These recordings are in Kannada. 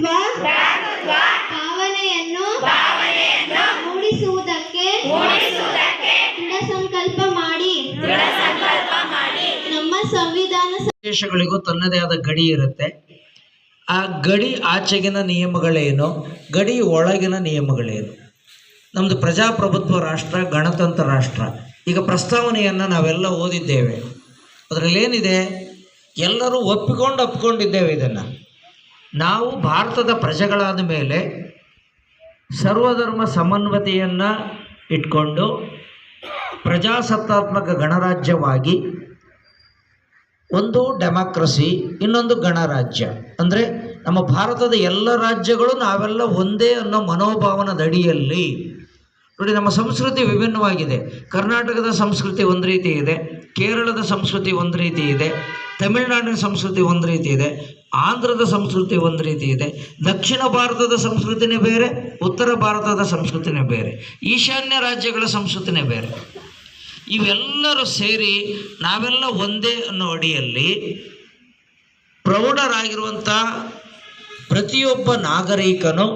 ಭ್ರಾತೃತ್ವ ಭಾವನೆಯನ್ನು ಮೂಡಿಸುವುದಕ್ಕೆ ದೃಢ ಸಂಕಲ್ಪ ಮಾಡಿ. ನಮ್ಮ ಸಂವಿಧಾನ ದೇಶಗಳಿಗೂ ತನ್ನದೇ ಆದ ಗಡಿ ಇರುತ್ತೆ. ಆ ಗಡಿ ಆಚೆಗಿನ ನಿಯಮಗಳೇನು? ಗಡಿ ಒಳಗಿನ ನಿಯಮಗಳೇನು? ನಮ್ಮದು ಪ್ರಜಾಪ್ರಭುತ್ವ ರಾಷ್ಟ್ರ ಗಣತಂತ್ರ ರಾಷ್ಟ್ರ. ಈಗ ಪ್ರಸ್ತಾವನೆಯನ್ನು ನಾವೆಲ್ಲ ಓದಿದ್ದೇವೆ. ಅದರಲ್ಲೇನಿದೆ? ಎಲ್ಲರೂ ಒಪ್ಪಿಕೊಂಡು ಒಪ್ಪಿಕೊಂಡಿದ್ದೇವೆ ಇದನ್ನು. ನಾವು ಭಾರತದ ಪ್ರಜೆಗಳಾದ ಮೇಲೆ ಸರ್ವಧರ್ಮ ಸಮನ್ವತೆಯನ್ನು ಇಟ್ಕೊಂಡು ಪ್ರಜಾಸತ್ತಾತ್ಮಕ ಗಣರಾಜ್ಯವಾಗಿ ಒಂದು ಡೆಮಾಕ್ರಸಿ, ಇನ್ನೊಂದು ಗಣರಾಜ್ಯ. ಅಂದರೆ ನಮ್ಮ ಭಾರತದ ಎಲ್ಲ ರಾಜ್ಯಗಳು ನಾವೆಲ್ಲ ಒಂದೇ ಅನ್ನೋ ಮನೋಭಾವನದ ಅಡಿಯಲ್ಲಿ. ನೋಡಿ, ನಮ್ಮ ಸಂಸ್ಕೃತಿ ವಿಭಿನ್ನವಾಗಿದೆ. ಕರ್ನಾಟಕದ ಸಂಸ್ಕೃತಿ ಒಂದು ರೀತಿ ಇದೆ. ಕೇರಳದ ಸಂಸ್ಕೃತಿ ಒಂದು ರೀತಿ ಇದೆ. ತಮಿಳುನಾಡಿನ ಸಂಸ್ಕೃತಿ ಒಂದು ರೀತಿ ಇದೆ, ಆಂಧ್ರದ ಸಂಸ್ಕೃತಿ ಒಂದು ರೀತಿ ಇದೆ, ದಕ್ಷಿಣ ಭಾರತದ ಸಂಸ್ಕೃತಿನೇ ಬೇರೆ, ಉತ್ತರ ಭಾರತದ ಸಂಸ್ಕೃತಿನೇ ಬೇರೆ, ಈಶಾನ್ಯ ರಾಜ್ಯಗಳ ಸಂಸ್ಕೃತಿನೇ ಬೇರೆ. ಇವೆಲ್ಲರೂ ಸೇರಿ ನಾವೆಲ್ಲ ಒಂದೇ ಅನ್ನೋ ಅಡಿಯಲ್ಲಿ ಪ್ರೌಢರಾಗಿರುವಂಥ ಪ್ರತಿಯೊಬ್ಬ ನಾಗರಿಕನು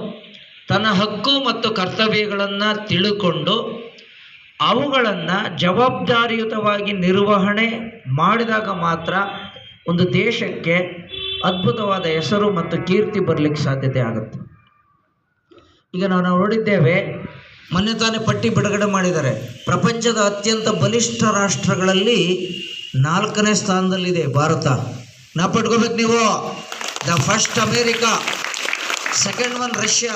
ತನ್ನ ಹಕ್ಕು ಮತ್ತು ಕರ್ತವ್ಯಗಳನ್ನು ತಿಳ್ಕೊಂಡು ಅವುಗಳನ್ನು ಜವಾಬ್ದಾರಿಯುತವಾಗಿ ನಿರ್ವಹಣೆ ಮಾಡಿದಾಗ ಮಾತ್ರ ಒಂದು ದೇಶಕ್ಕೆ ಅದ್ಭುತವಾದ ಹೆಸರು ಮತ್ತು ಕೀರ್ತಿ ಬರಲಿಕ್ಕೆ ಸಾಧ್ಯತೆ ಆಗುತ್ತೆ. ಈಗ ನಾವು ನಾವು ನೋಡಿದ್ದೇವೆ, ಮೊನ್ನೆ ತಾನೇ ಪಟ್ಟಿ ಬಿಡುಗಡೆ ಮಾಡಿದ್ದಾರೆ. ಪ್ರಪಂಚದ ಅತ್ಯಂತ ಬಲಿಷ್ಠ ರಾಷ್ಟ್ರಗಳಲ್ಲಿ ನಾಲ್ಕನೇ ಸ್ಥಾನದಲ್ಲಿದೆ ಭಾರತ. ನಾ ಪಟ್ಕೋಬೇಕು ನೀವು? The first America, second one Russia,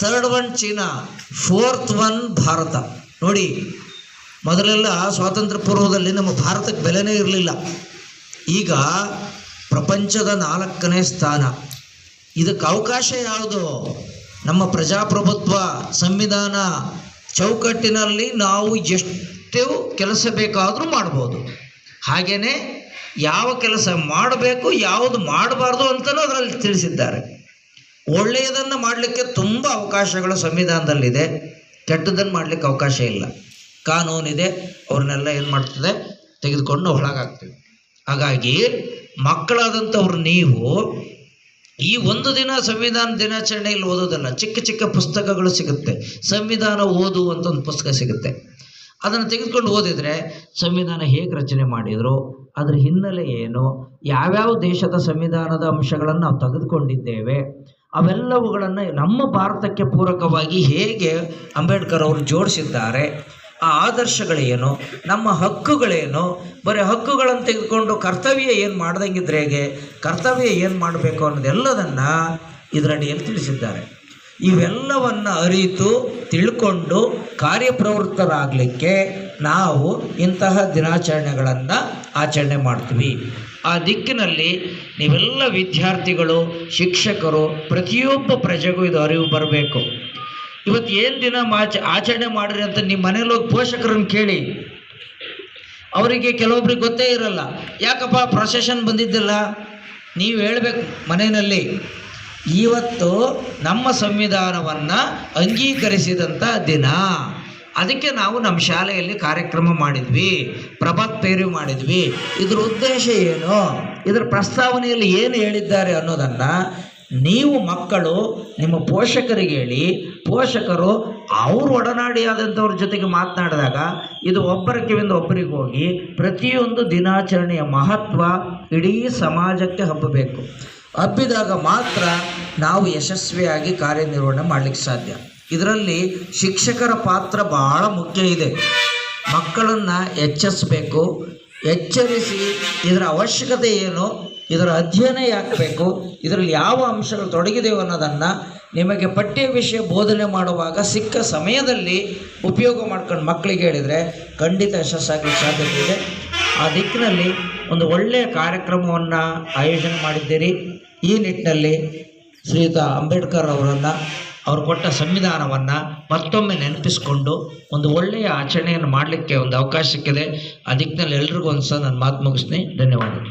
third one China, fourth one Bharat. ನೋಡಿ, ಮೊದಲೆಲ್ಲ ಸ್ವಾತಂತ್ರ್ಯ ಪೂರ್ವದಲ್ಲಿ ನಮ್ಮ ಭಾರತಕ್ಕೆ ಬೆಲೆನೇ ಇರಲಿಲ್ಲ. ಈಗ ಪ್ರಪಂಚದ ನಾಲ್ಕನೇ ಸ್ಥಾನ. ಇದಕ್ಕೆ ಅವಕಾಶ ಯಾವುದು? ನಮ್ಮ ಪ್ರಜಾಪ್ರಭುತ್ವ ಸಂವಿಧಾನ ಚೌಕಟ್ಟಿನಲ್ಲಿ ನಾವು ಎಷ್ಟು ಕೆಲಸ ಬೇಕಾದರೂ ಮಾಡ್ಬೋದು. ಹಾಗೆಯೇ ಯಾವ ಕೆಲಸ ಮಾಡಬೇಕು, ಯಾವುದು ಮಾಡಬಾರ್ದು ಅಂತಲೂ ಅದರಲ್ಲಿ ತಿಳಿಸಿದ್ದಾರೆ. ಒಳ್ಳೆಯದನ್ನು ಮಾಡಲಿಕ್ಕೆ ತುಂಬ ಅವಕಾಶಗಳು ಸಂವಿಧಾನದಲ್ಲಿದೆ. ಕೆಟ್ಟದನ್ನು ಮಾಡಲಿಕ್ಕೆ ಅವಕಾಶ ಇಲ್ಲ. ಕಾನೂನಿದೆ, ಅವ್ರನ್ನೆಲ್ಲ ಏನು ಮಾಡ್ತದೆ ತೆಗೆದುಕೊಂಡು ಒಳಗಾಗ್ತೀವಿ ಹಾಗಾಗಿ ಮಕ್ಕಳಾದಂಥವ್ರು ನೀವು ಈ ಒಂದು ದಿನ ಸಂವಿಧಾನ ದಿನಾಚರಣೆಯಲ್ಲಿ ಓದೋದಲ್ಲ, ಚಿಕ್ಕ ಚಿಕ್ಕ ಪುಸ್ತಕಗಳು ಸಿಗುತ್ತೆ. ಸಂವಿಧಾನ ಓದು ಅಂತ ಒಂದು ಪುಸ್ತಕ ಸಿಗುತ್ತೆ. ಅದನ್ನು ತೆಗೆದುಕೊಂಡು ಓದಿದರೆ ಸಂವಿಧಾನ ಹೇಗೆ ರಚನೆ ಮಾಡಿದರು, ಅದರ ಹಿನ್ನೆಲೆ ಏನು, ಯಾವ್ಯಾವ ದೇಶದ ಸಂವಿಧಾನದ ಅಂಶಗಳನ್ನು ನಾವು ತೆಗೆದುಕೊಂಡಿದ್ದೇವೆ, ಅವೆಲ್ಲವುಗಳನ್ನು ನಮ್ಮ ಭಾರತಕ್ಕೆ ಪೂರಕವಾಗಿ ಹೇಗೆ ಅಂಬೇಡ್ಕರ್ ಅವರು ಜೋಡಿಸಿದ್ದಾರೆ ಆ ಆದರ್ಶಗಳೇನು? ನಮ್ಮ ಹಕ್ಕುಗಳೇನು? ಬರೀ ಹಕ್ಕುಗಳನ್ನು ತೆಗೆದುಕೊಂಡು ಕರ್ತವ್ಯ ಏನು ಮಾಡ್ದಂಗಿದ್ರೆ ಹೇಗೆ? ಕರ್ತವ್ಯ ಏನು ಮಾಡಬೇಕು ಅನ್ನೋದೆಲ್ಲದನ್ನು ಇದರಡಿಯಲ್ಲಿ ತಿಳಿಸಿದ್ದಾರೆ? ಇವೆಲ್ಲವನ್ನು ಅರಿತು ತಿಳ್ಕೊಂಡು ಕಾರ್ಯಪ್ರವೃತ್ತರಾಗಲಿಕ್ಕೆ ನಾವು ಇಂತಹ ದಿನಾಚರಣೆಗಳನ್ನು ಆಚರಣೆ ಮಾಡ್ತೀವಿ. ಆ ದಿಕ್ಕಿನಲ್ಲಿ ನೀವೆಲ್ಲ ವಿದ್ಯಾರ್ಥಿಗಳು, ಶಿಕ್ಷಕರು, ಪ್ರತಿಯೊಬ್ಬ ಪ್ರಜೆಗೂ ಇದು ಅರಿವು ಬರಬೇಕು. ಇವತ್ತು ಏನು ದಿನ ಮಾಚ ಆಚರಣೆ ಮಾಡ್ರಿ ಅಂತ ನಿಮ್ಮ ಮನೇಲಿ ಹೋಗಿ ಪೋಷಕರನ್ನು ಕೇಳಿ. ಅವರಿಗೆ ಕೆಲವೊಬ್ರಿಗೆ ಗೊತ್ತೇ ಇರಲ್ಲ. ಯಾಕಪ್ಪ ಪ್ರೊಸೆಷನ್ ಬಂದಿದ್ದಿಲ್ಲ? ನೀವು ಹೇಳಬೇಕು ಮನೆಯಲ್ಲಿ. ಇವತ್ತು ನಮ್ಮ ಸಂವಿಧಾನವನ್ನು ಅಂಗೀಕರಿಸಿದಂಥ ದಿನ. ಅದಕ್ಕೆ ನಾವು ನಮ್ಮ ಶಾಲೆಯಲ್ಲಿ ಕಾರ್ಯಕ್ರಮ ಮಾಡಿದ್ವಿ. ಪ್ರಭಾತ್ ಪೇರಿ ಮಾಡಿದ್ವಿ. ಇದ್ರ ಉದ್ದೇಶ ಏನು? ಇದರ ಪ್ರಸ್ತಾವನೆಯಲ್ಲಿ ಏನು ಹೇಳಿದ್ದಾರೆ ಅನ್ನೋದನ್ನು ನೀವು ಮಕ್ಕಳು, ನಿಮ್ಮ ಪೋಷಕರಿಗೆ ಹೇಳಿ, ಪೋಷಕರು ಅವ್ರ ಒಡನಾಡಿಯಾದಂಥವ್ರ ಜೊತೆಗೆ ಮಾತನಾಡಿದಾಗ ಇದು ಒಬ್ಬರ ಕಿವಿಂದ ಒಬ್ಬರಿಗೆ ಹೋಗಿ ಪ್ರತಿಯೊಂದು ದಿನಾಚರಣೆಯ ಮಹತ್ವ ಇಡೀ ಸಮಾಜಕ್ಕೆ ಹಬ್ಬಬೇಕು. ಹಬ್ಬಿದಾಗ ಮಾತ್ರ ನಾವು ಯಶಸ್ವಿಯಾಗಿ ಕಾರ್ಯನಿರ್ವಹಣೆ ಮಾಡಲಿಕ್ಕೆ ಸಾಧ್ಯ. ಇದರಲ್ಲಿ ಶಿಕ್ಷಕರ ಪಾತ್ರ ಬಹಳ ಮುಖ್ಯ ಇದೆ. ಮಕ್ಕಳನ್ನು ಎಚ್ಚರಿಸಬೇಕು. ಎಚ್ಚರಿಸಿ ಇದರ ಅವಶ್ಯಕತೆ ಏನು? ಇದರ ಅಧ್ಯಯನ ಯಾಕೆ ಬೇಕು ಇದರಲ್ಲಿ ಯಾವ ಅಂಶಗಳು ತೊಡಗಿದೆಯೋ ಅನ್ನೋದನ್ನು ನಿಮಗೆ ಪಠ್ಯ ವಿಷಯ ಬೋಧನೆ ಮಾಡುವಾಗ ಸಿಕ್ಕ ಸಮಯದಲ್ಲಿ ಉಪಯೋಗ ಮಾಡ್ಕೊಂಡು ಮಕ್ಕಳಿಗೆ ಹೇಳಿದರೆ ಖಂಡಿತ ಯಶಸ್ಸಾಗಿ ಸಾಧ್ಯತೆ ಇದೆ ಆ ದಿಕ್ಕಿನಲ್ಲಿ ಒಂದು ಒಳ್ಳೆಯ ಕಾರ್ಯಕ್ರಮವನ್ನು ಆಯೋಜನೆ ಮಾಡಿದ್ದೀರಿ. ಈ ನಿಟ್ಟಿನಲ್ಲಿ ಶ್ರೀಯುತ ಅಂಬೇಡ್ಕರ್ ಅವರನ್ನು, ಅವರು ಕೊಟ್ಟ ಸಂವಿಧಾನವನ್ನು ಮತ್ತೊಮ್ಮೆ ನೆನಪಿಸಿಕೊಂಡು ಒಂದು ಒಳ್ಳೆಯ ಆಚರಣೆಯನ್ನು ಮಾಡಲಿಕ್ಕೆ ಒಂದು ಅವಕಾಶ ಸಿಕ್ಕಿದೆ ಆ ದಿಕ್ಕಿನಲ್ಲಿ ಎಲ್ರಿಗೂ ಒಂದು ಸಹ ನಾನು ಮಾತು ಮುಗಿಸ್ತೀನಿ. ಧನ್ಯವಾದಗಳು.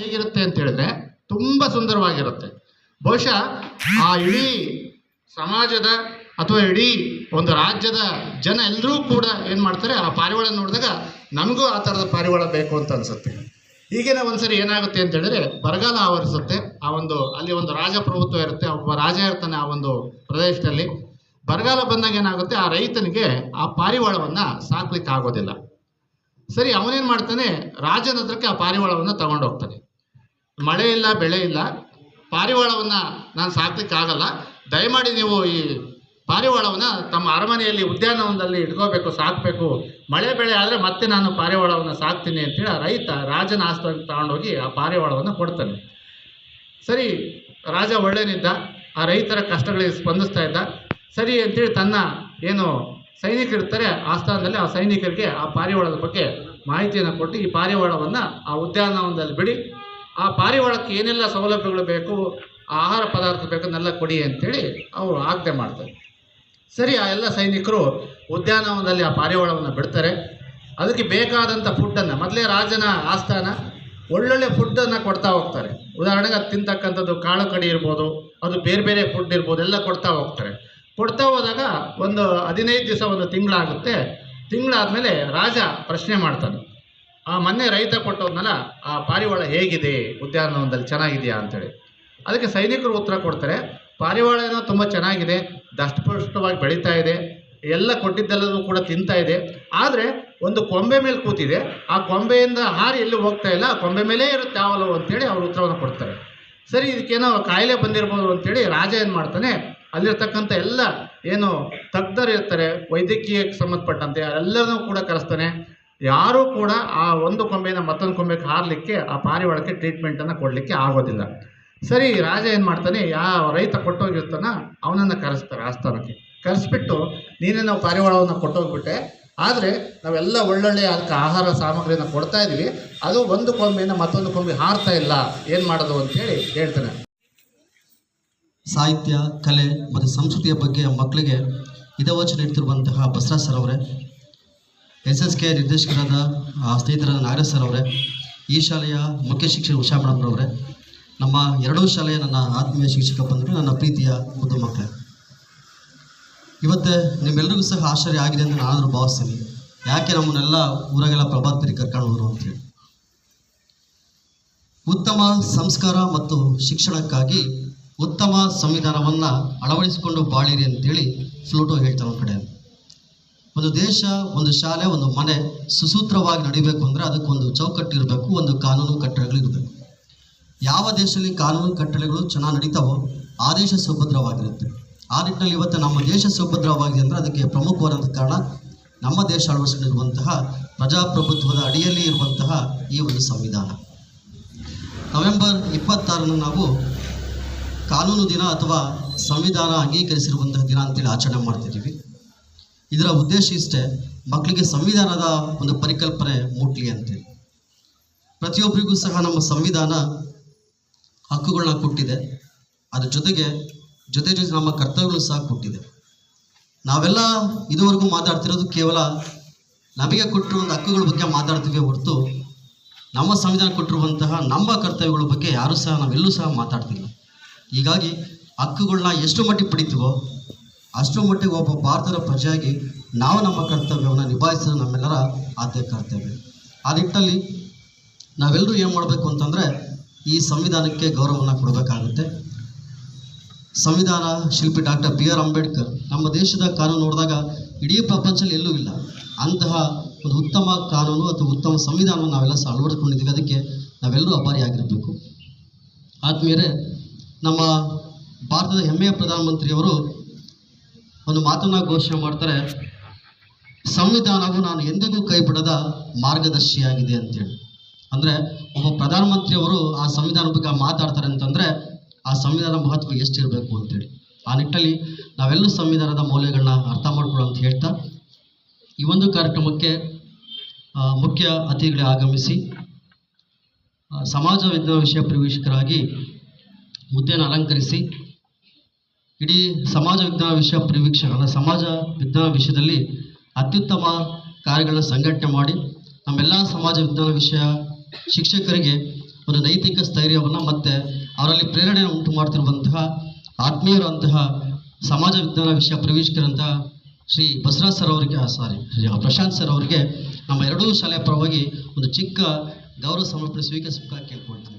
ಹೇಗಿರುತ್ತೆ ಅಂತ ಹೇಳಿದ್ರೆ ತುಂಬ ಸುಂದರವಾಗಿರುತ್ತೆ. ಬಹುಶಃ ಆ ಇಡೀ ಸಮಾಜದ ಅಥವಾ ಇಡೀ ಒಂದು ರಾಜ್ಯದ ಜನ ಎಲ್ಲರೂ ಕೂಡ ಏನು ಮಾಡ್ತಾರೆ, ಆ ಪಾರಿವಾಳ ನೋಡಿದಾಗ ನಮಗೂ ಆ ಥರದ ಪಾರಿವಾಳ ಬೇಕು ಅಂತ ಅನಿಸುತ್ತೆ. ಈಗಿನ ಒಂದ್ಸರಿ ಏನಾಗುತ್ತೆ ಅಂತ ಹೇಳಿದ್ರೆ ಬರಗಾಲ ಆವರಿಸುತ್ತೆ. ಆ ಒಂದು ಅಲ್ಲಿ ಒಂದು ರಾಜಪ್ರಭುತ್ವ ಇರುತ್ತೆ. ಒಬ್ಬ ರಾಜ ಇರ್ತಾನೆ ಆ ಒಂದು ಪ್ರದೇಶದಲ್ಲಿ. ಬರಗಾಲ ಬಂದಾಗ ಏನಾಗುತ್ತೆ, ಆ ರೈತನಿಗೆ ಆ ಪಾರಿವಾಳವನ್ನು ಸಾಕ್ಲಿಕ್ಕೆ ಆಗೋದಿಲ್ಲ. ಸರಿ, ಅವನೇನು ಮಾಡ್ತಾನೆ, ರಾಜನ ಹತ್ರಕ್ಕೆ ಆ ಪಾರಿವಾಳವನ್ನು ತಗೊಂಡು ಹೋಗ್ತಾನೆ ಮಳೆ ಇಲ್ಲ ಬೆಳೆ ಇಲ್ಲ ಪಾರಿವಾಳವನ್ನು ನಾನು ಸಾಕ್ಲಿಕ್ಕೆ ಆಗಲ್ಲ ದಯಮಾಡಿ ನೀವು ಈ ಪಾರಿವಾಳವನ್ನು ತಮ್ಮ ಅರಮನೆಯಲ್ಲಿ ಉದ್ಯಾನವನದಲ್ಲಿ ಇಟ್ಕೋಬೇಕು, ಸಾಕಬೇಕು. ಮಳೆ, ಬೆಳೆ ಆದರೆ ಮತ್ತೆ ನಾನು ಪಾರಿವಾಳವನ್ನು ಸಾಕ್ತೀನಿ ಅಂತೇಳಿ ಆ ರೈತ ರಾಜನ ಆಸ್ಥಾನಕ್ಕೆ ತಗೊಂಡೋಗಿ ಆ ಪಾರಿವಾಳವನ್ನು ಕೊಡ್ತಾನೆ. ಸರಿ, ರಾಜ ಒಳ್ಳೇನಿದ್ದ, ಆ ರೈತರ ಕಷ್ಟಗಳಿಗೆ ಸ್ಪಂದಿಸ್ತಾ ಇದ್ದ. ಸರಿ ಅಂತೇಳಿ ತನ್ನ ಏನು ಸೈನಿಕರಿರ್ತಾರೆ ಆಸ್ಥಾನದಲ್ಲಿ ಆ ಸೈನಿಕರಿಗೆ ಆ ಪಾರಿವಾಳದ ಬಗ್ಗೆ ಮಾಹಿತಿಯನ್ನು ಕೊಟ್ಟು ಈ ಪಾರಿವಾಳವನ್ನು ಆ ಉದ್ಯಾನವನದಲ್ಲಿ ಬಿಡಿ. ಆ ಪಾರಿವಾಳಕ್ಕೆ ಏನೆಲ್ಲ ಸೌಲಭ್ಯಗಳು ಬೇಕು ಆಹಾರ ಪದಾರ್ಥ ಬೇಕನ್ನೆಲ್ಲ ಕೊಡಿ ಅಂತೇಳಿ ಅವರು ಆಜ್ಞೆ ಮಾಡ್ತಾರೆ. ಸರಿ, ಆ ಎಲ್ಲ ಸೈನಿಕರು ಉದ್ಯಾನವನದಲ್ಲಿ ಆ ಪಾರಿವಾಳವನ್ನು ಬಿಡ್ತಾರೆ. ಅದಕ್ಕೆ ಬೇಕಾದಂಥ ಫುಡ್ಡನ್ನು ಮೊದಲೇ ರಾಜನ ಆಸ್ಥಾನ, ಒಳ್ಳೊಳ್ಳೆ ಫುಡ್ಡನ್ನು ಕೊಡ್ತಾ ಹೋಗ್ತಾರೆ. ಉದಾಹರಣೆಗೆ ಅದು ತಿಂತಕ್ಕಂಥದ್ದು ಕಾಳು ಕಡಿ ಇರ್ಬೋದು, ಅದು ಬೇರೆ ಬೇರೆ ಫುಡ್ ಇರ್ಬೋದು, ಎಲ್ಲ ಕೊಡ್ತಾ ಹೋಗ್ತಾರೆ. ಕೊಡ್ತಾ ಹೋದಾಗ ಒಂದು ಹದಿನೈದು ದಿವಸ, ಒಂದು ತಿಂಗಳಾಗುತ್ತೆ. ತಿಂಗಳಾದಮೇಲೆ ರಾಜ ಪ್ರಶ್ನೆ ಮಾಡ್ತಾನೆ. ಆ ಮೊನ್ನೆ ರೈತ ಕೊಟ್ಟೋದ್ನಲ್ಲ ಆ ಪಾರಿವಾಳ ಹೇಗಿದೆ, ಉದ್ಯಾನವನದಲ್ಲಿ ಚೆನ್ನಾಗಿದೆಯಾ ಅಂತೇಳಿ. ಅದಕ್ಕೆ ಸೈನಿಕರು ಉತ್ತರ ಕೊಡ್ತಾರೆ ಪಾರಿವಾಳ ಏನೋ ತುಂಬ ಚೆನ್ನಾಗಿದೆ, ದಷ್ಟಪುಷ್ಟವಾಗಿ ಬೆಳೀತಾ ಇದೆ, ಎಲ್ಲ ಕೊಟ್ಟಿದ್ದೆಲ್ಲದೂ ಕೂಡ ತಿಂತಾ ಇದೆ. ಆದರೆ ಒಂದು ಕೊಂಬೆ ಮೇಲೆ ಕೂತಿದೆ, ಆ ಕೊಂಬೆಯಿಂದ ಹಾರಿ ಎಲ್ಲೂ ಹೋಗ್ತಾ ಇಲ್ಲ, ಆ ಕೊಂಬೆ ಮೇಲೇ ಇರುತ್ತೆ ಯಾವಲ್ಲೋ ಅಂತೇಳಿ ಅವ್ರು ಉತ್ತರವನ್ನು ಕೊಡ್ತಾರೆ. ಸರಿ, ಇದಕ್ಕೇನೋ ಕಾಯಿಲೆ ಬಂದಿರ್ಬೋದು ಅಂತೇಳಿ ರಾಜ ಏನು ಮಾಡ್ತಾನೆ, ಅಲ್ಲಿರ್ತಕ್ಕಂಥ ಎಲ್ಲ ಏನು ತಜ್ಞರು ಇರ್ತಾರೆ ವೈದ್ಯಕೀಯಕ್ಕೆ ಸಂಬಂಧಪಟ್ಟಂತೆ ಎಲ್ಲರನ್ನೂ ಕೂಡ ಕರೆಸ್ತಾನೆ ಯಾರೂ ಕೂಡ ಆ ಒಂದು ಕೊಂಬೆಯಿಂದ ಮತ್ತೊಂದು ಕೊಂಬೆಗೆ ಹಾರಲಿಕ್ಕೆ, ಆ ಪಾರಿವಾಳಕ್ಕೆ ಟ್ರೀಟ್ಮೆಂಟನ್ನು ಕೊಡಲಿಕ್ಕೆ ಆಗೋದಿಲ್ಲ. ಸರಿ, ರಾಜ ಏನು ಮಾಡ್ತಾನೆ, ಯಾವ ರೈತ ಕೊಟ್ಟೋಗಿರ್ತಾನ ಅವನನ್ನು ಕರೆಸ್ತಾರೆ ಆಸ್ಥಾನಕ್ಕೆ. ಕರೆಸ್ಬಿಟ್ಟು ನೀನೇ ನಾವು ಪಾರಿವಾಳವನ್ನು ಕೊಟ್ಟೋಗ್ಬಿಟ್ಟೆ. ಆದರೆ ನಾವೆಲ್ಲ ಒಳ್ಳೊಳ್ಳೆ ಅದಕ್ಕೆ ಆಹಾರ ಸಾಮಗ್ರಿಯನ್ನು ಕೊಡ್ತಾ ಇದ್ದೀವಿ ಅದು ಒಂದು ಕೊಂಬೆಯಿಂದ ಮತ್ತೊಂದು ಕೊಂಬೆ ಹಾರ್ತಾ ಇಲ್ಲ. ಏನು ಮಾಡೋದು ಅಂತೇಳಿ ಹೇಳ್ತಾನೆ. ಸಾಹಿತ್ಯ, ಕಲೆ ಮತ್ತು ಸಂಸ್ಕೃತಿಯ ಬಗ್ಗೆ ಮಕ್ಕಳಿಗೆ ಹಿತವಚ ನೀಡ್ತಿರುವಂತಹ ಬಸರಾಜ್ ಸರ್ ಅವರೇ ಎಸ್ ಎಸ್ ಕೆ ನಿರ್ದೇಶಕರಾದ ಸ್ನೇಹಿತರಾದ ನಾಗರಾಜ್ ಸರ್ ಅವರೇ, ಈ ಶಾಲೆಯ ಮುಖ್ಯ ಶಿಕ್ಷಕ ಉಷಾ ಮೇಡಮ್ರವರೇ ನಮ್ಮ ಎರಡೂ ಶಾಲೆಯ ನನ್ನ ಆತ್ಮೀಯ ಶಿಕ್ಷಕ ಬಂದರು ನನ್ನ ಪ್ರೀತಿಯ ಮುದ್ದು ಮಕ್ಕಳೇ. ಇವತ್ತು ನಿಮ್ಮೆಲ್ಲರಿಗೂ ಸಹ ಆಶ್ಚರ್ಯ ಆಗಿದೆ ಅಂತ ನಾನಾದರೂ ಭಾವಿಸ್ತೀನಿ. ಯಾಕೆ ನಮ್ಮನ್ನೆಲ್ಲ ಊರಾಗೆಲ್ಲ ಪ್ರಭಾತ್ ಪೇರಿ ಕರ್ಕೊಂಡು ಹೋದರು ಅಂತೇಳಿ ಉತ್ತಮ ಸಂಸ್ಕಾರ ಮತ್ತು ಶಿಕ್ಷಣಕ್ಕಾಗಿ ಉತ್ತಮ ಸಂವಿಧಾನವನ್ನು ಅಳವಡಿಸಿಕೊಂಡು ಬಾಳಿರಿ ಅಂತೇಳಿ ಫ್ಲೋಟೋ ಹೇಳ್ತಾರೆ ಒಂದು ಕಡೆ. ಒಂದು ದೇಶ, ಒಂದು ಶಾಲೆ, ಒಂದು ಮನೆ ಸುಸೂತ್ರವಾಗಿ ನಡಿಬೇಕು ಅಂದರೆ ಅದಕ್ಕೊಂದು ಚೌಕಟ್ಟು ಇರಬೇಕು ಒಂದು ಕಾನೂನು ಕಟ್ಟಳೆಗಳು ಇರಬೇಕು ಯಾವ ದೇಶದಲ್ಲಿ ಕಾನೂನು ಕಟ್ಟಳೆಗಳು ಚೆನ್ನಾಗಿ ನಡೀತಾವೋ ಆ ದೇಶ ಸುಭದ್ರವಾಗಿರುತ್ತೆ ಆ ನಿಟ್ಟಿನಲ್ಲಿ ಇವತ್ತು ನಮ್ಮ ದೇಶ ಸುಭದ್ರವಾಗಿದೆ ಅಂದರೆ ಅದಕ್ಕೆ ಪ್ರಮುಖವಾದಂಥ ಕಾರಣ ನಮ್ಮ ದೇಶ ಅಳವಡಿಸಿಕೊಂಡಿರುವಂತಹ ಪ್ರಜಾಪ್ರಭುತ್ವದ ಅಡಿಯಲ್ಲಿ ಇರುವಂತಹ ಈ ಒಂದು ಸಂವಿಧಾನ. ನವೆಂಬರ್ ಇಪ್ಪತ್ತಾರನ್ನು ನಾವು ಕಾನೂನು ದಿನ ಅಥವಾ ಸಂವಿಧಾನ ಅಂಗೀಕರಿಸಿರುವಂತಹ ದಿನ ಅಂತೇಳಿ ಆಚರಣೆ ಮಾಡ್ತಿದ್ದೀವಿ. ಇದರ ಉದ್ದೇಶ ಇಷ್ಟೇ, ಮಕ್ಕಳಿಗೆ ಸಂವಿಧಾನದ ಒಂದು ಪರಿಕಲ್ಪನೆ ಮುಟ್ಲಿ ಅಂತೇಳಿ. ಪ್ರತಿಯೊಬ್ಬರಿಗೂ ಸಹ ನಮ್ಮ ಸಂವಿಧಾನ ಹಕ್ಕುಗಳನ್ನ ಕೊಟ್ಟಿದೆ. ಅದ್ರ ಜೊತೆಗೆ, ಜೊತೆ ಜೊತೆ ನಮ್ಮ ಕರ್ತವ್ಯಗಳು ಸಹ ಕೊಟ್ಟಿದೆ. ನಾವೆಲ್ಲ ಇದುವರೆಗೂ ಮಾತಾಡ್ತಿರೋದು ಕೇವಲ ನಮಗೆ ಕೊಟ್ಟಿರುವ ಒಂದು ಹಕ್ಕುಗಳ ಬಗ್ಗೆ ಮಾತಾಡ್ತೀವಿ ಹೊರತು, ನಮ್ಮ ಸಂವಿಧಾನ ಕೊಟ್ಟಿರುವಂತಹ ನಮ್ಮ ಕರ್ತವ್ಯಗಳ ಬಗ್ಗೆ ಯಾರೂ ಸಹ ನಾವೆಲ್ಲೂ ಸಹ ಮಾತಾಡ್ತಿಲ್ಲ. ಹೀಗಾಗಿ ಹಕ್ಕುಗಳನ್ನ ಎಷ್ಟು ಮಟ್ಟಿಗೆ ಪಡಿತೀವೋ ಅಷ್ಟು ಮಟ್ಟಿಗೆ ಒಬ್ಬ ಭಾರತದ ಪ್ರಜೆಯಾಗಿ ನಾವು ನಮ್ಮ ಕರ್ತವ್ಯವನ್ನು ನಿಭಾಯಿಸೋದು ನಮ್ಮೆಲ್ಲರ ಆದ್ಯ ಕರ್ತವ್ಯ. ಆ ನಿಟ್ಟಲ್ಲಿ ನಾವೆಲ್ಲರೂ ಏನು ಮಾಡಬೇಕು ಅಂತಂದರೆ ಈ ಸಂವಿಧಾನಕ್ಕೆ ಗೌರವವನ್ನು ಕೊಡಬೇಕಾಗುತ್ತೆ. ಸಂವಿಧಾನ ಶಿಲ್ಪಿ ಡಾಕ್ಟರ್ ಬಿ ಆರ್ ಅಂಬೇಡ್ಕರ್ ನಮ್ಮ ದೇಶದ ಕಾನೂನು ನೋಡಿದಾಗ ಇಡೀ ಪ್ರಪಂಚದಲ್ಲಿ ಎಲ್ಲೂ ಇಲ್ಲ. ಅಂತಹ ಒಂದು ಉತ್ತಮ ಕಾನೂನು ಅಥವಾ ಉತ್ತಮ ಸಂವಿಧಾನವನ್ನು ನಾವೆಲ್ಲ ಸಹ ಅಳವಡಿಸ್ಕೊಂಡಿದ್ದೀವಿ. ಅದಕ್ಕೆ ನಾವೆಲ್ಲರೂ ಅಭಾರಿಯಾಗಿರಬೇಕು ಆದಮೇಲೆ ನಮ್ಮ ಭಾರತದ ಹೆಮ್ಮೆಯ ಪ್ರಧಾನಮಂತ್ರಿಯವರು ಮಾತನ್ನ ಘೋಷಣೆ ಮಾಡ್ತಾರೆ, ಸಂವಿಧಾನವು ನಾನು ಎಂದಿಗೂ ಕೈ ಬಿಡದ ಮಾರ್ಗದರ್ಶಿಯಾಗಿದೆ ಅಂತೇಳಿ. ಅಂದರೆ ಒಬ್ಬ ಪ್ರಧಾನಮಂತ್ರಿಯವರು ಆ ಸಂವಿಧಾನ ಬಗ್ಗೆ ಮಾತಾಡ್ತಾರೆ ಅಂತಂದರೆ ಆ ಸಂವಿಧಾನ ಮಹತ್ವ ಎಷ್ಟಿರಬೇಕು ಅಂತೇಳಿ. ಆ ನಿಟ್ಟಲ್ಲಿ ನಾವೆಲ್ಲೂ ಸಂವಿಧಾನದ ಮೌಲ್ಯಗಳನ್ನ ಅರ್ಥ ಮಾಡ್ಕೊಳ್ಳೋ ಅಂತ ಹೇಳ್ತಾ, ಈ ಒಂದು ಕಾರ್ಯಕ್ರಮಕ್ಕೆ ಮುಖ್ಯ ಅತಿಥಿಗಳೇ ಆಗಮಿಸಿ ಸಮಾಜ ವಿಜ್ಞಾನ ವಿಷಯ ಪ್ರವೇಶಕರಾಗಿ ಮುದ್ದೆಯನ್ನು ಅಲಂಕರಿಸಿ ಇಡೀ ಸಮಾಜ ವಿಜ್ಞಾನ ವಿಷಯ ಪರಿವೀಕ್ಷಕ, ಅಂದರೆ ಸಮಾಜ ವಿಜ್ಞಾನ ವಿಷಯದಲ್ಲಿ ಅತ್ಯುತ್ತಮ ಕಾರ್ಯಗಳನ್ನು ಸಂಘಟನೆ ಮಾಡಿ ನಮ್ಮೆಲ್ಲ ಸಮಾಜ ವಿಜ್ಞಾನ ವಿಷಯ ಶಿಕ್ಷಕರಿಗೆ ಒಂದು ನೈತಿಕ ಸ್ಥೈರ್ಯವನ್ನು ಮತ್ತು ಅವರಲ್ಲಿ ಪ್ರೇರಣೆ ಉಂಟು ಮಾಡ್ತಿರುವಂತಹ ಆತ್ಮೀಯರಂತಹ ಸಮಾಜ ವಿಜ್ಞಾನ ವಿಷಯ ಪ್ರವೇಶಕರಂತಹ ಶ್ರೀ ಬಸರಾಜ್ ಸರ್ ಅವರಿಗೆ ಸಾರಿ ಪ್ರಶಾಂತ್ ಸರ್ ಅವರಿಗೆ ನಮ್ಮ ಎರಡೂ ಶಾಲೆಯ ಪರವಾಗಿ ಒಂದು ಚಿಕ್ಕ ಗೌರವ ಸಮರ್ಪಣೆ ಸ್ವೀಕರಿಸಬೇಕಾಗಿ ಕೇಳ್ಕೊಳ್ತೀನಿ.